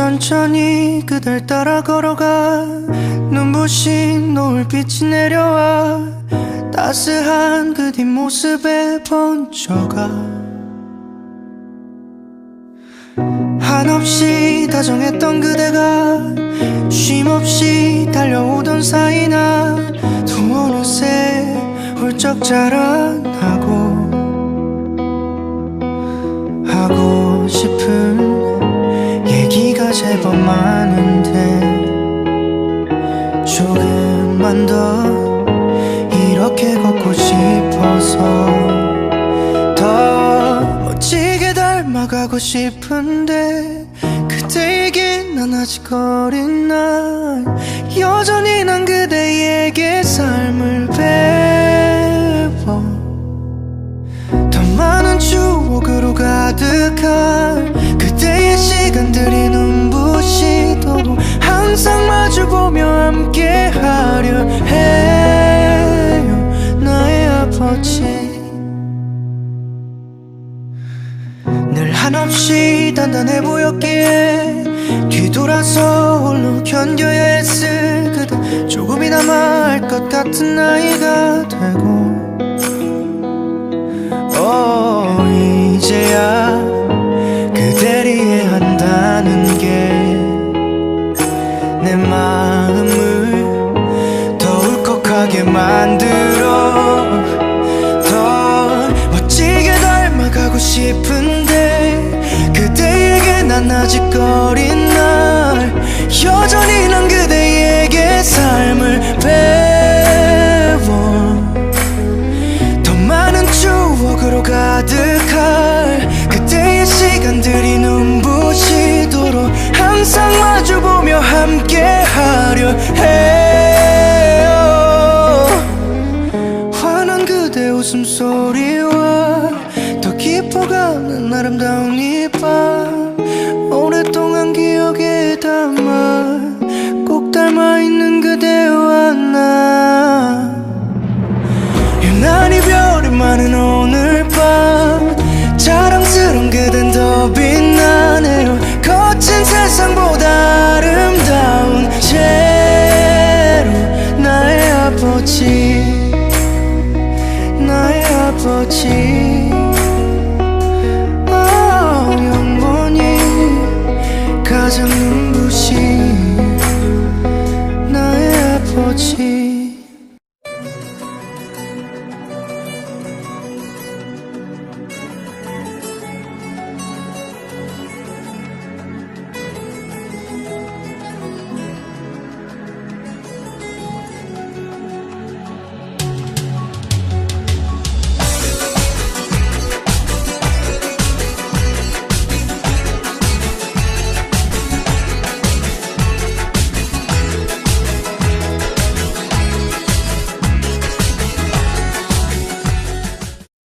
천천히 그댈 따라 걸어가. 눈부신 노을빛이 내려와. 따스한 그 뒷모습에 번져가 한없이 다정했던 그대가 쉼없이 달려오던 사이나 또 어느새 훌쩍 자라 제법 많은데 조금만 더 이렇게 걷고 싶어서 더 멋지게 닮아가고 싶은데 그대에게 난 아직 어린 날 여전히 난 그대에게 삶을 배워 더 많은 추억으로 가득한 항상 마주보며 함께하려 해요. 나의 아버지. 늘 한없이 단단해 보였기에 뒤돌아서 홀로 견뎌야 했을 그대. 조금이나마 알 것 같은 나이가 되고 만들어 더 멋지게 닮아가고 싶은데 그대에게 난 아직 어린 날 여전히 난 그대에게 삶을 배워. 더 많은 추억으로 가득할 그때의 시간들이 눈부시도록 항상 마주보며 함께하려 해 웃음소리와 더 깊어가는 아름다운 이밤 오랫동안 기억에 담아 꼭 닮아있는 그대와 나. 유난히 별이 많은 오늘 밤 자랑스러운 그댄 더 빛나네요. 거친 세상보다 아름다운 채로 나의 아버지 거지. oh, 영원히 가장 눈부신 나의 아버지.